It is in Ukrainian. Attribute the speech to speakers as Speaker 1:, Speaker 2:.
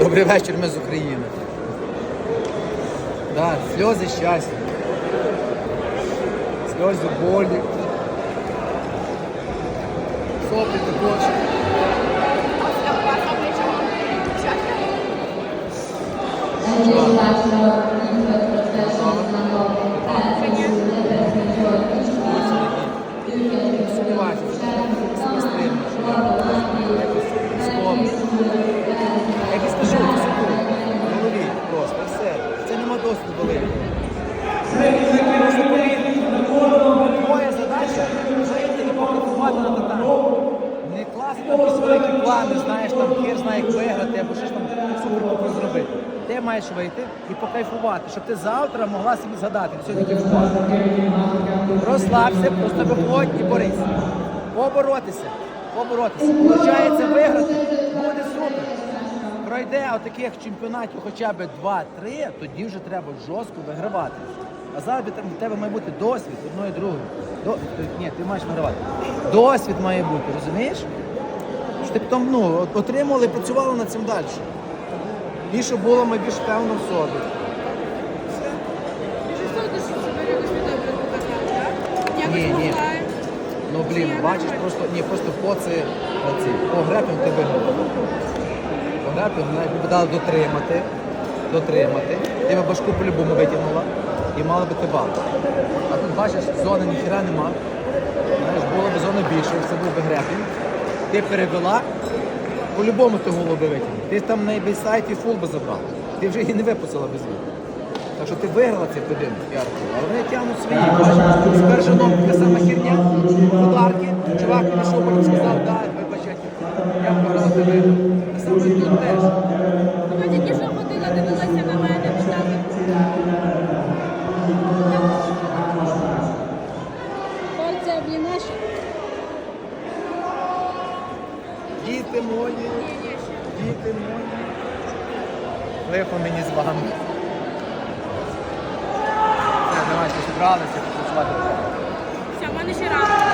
Speaker 1: Добрий вечір, ми з України. Да, сльози щастя. Сльози болі. Соплі також. Сумніваюся, що це стримно, що я якось сховався. Як і скажу, це секунду. В голові просто і все. Це нема досвіду великого. Моя задача жити і на татамі. Не класти якісь великі плани, знаєш, там хер знає, як виграти або щось там супер зробити. Ти маєш вийти і покайфувати, щоб ти завтра могла собі згадати, сьогодні кайфувати. Розслабся, просто виходь і борись. Поборотися. Поборотися. Получається виграти, буде супер. Пройде отаких чемпіонатів хоча б 2-3, тоді вже треба жорстко вигравати. А зараз в тебе має бути досвід одної другої. До... Ні, ти маєш вигравати. Досвід має бути, розумієш? Щоб ти потім ну, отримували і працювали над цим далі. І щоб було ми більш певно в собі. Ні, ні. Ну блін, бачиш, просто ні, просто по це по грепам ти виграв. Навіть би дали дотримати, дотримати. Ти би башку по-любому витягнула і мала би ти бал. А тут бачиш, зони ніхіра нема. Знаєш, було б зони більше, це був би грепінг. Ти перевела, по-любому ти голову витягнула. Ти там на eBay сайті фул би забрала. Ти вже її не випустила без звіту. Так що ти виграла цей поєдинок, я рахую. Але вони тягнуть свої. Же ну, така сама херня, подарки. Чувак потім сказав, да, вибач, я типу, я Діти мої, діти мої. Лихо мені з вами. Давайте зібралися, працювати.
Speaker 2: Все, в мене ще рано.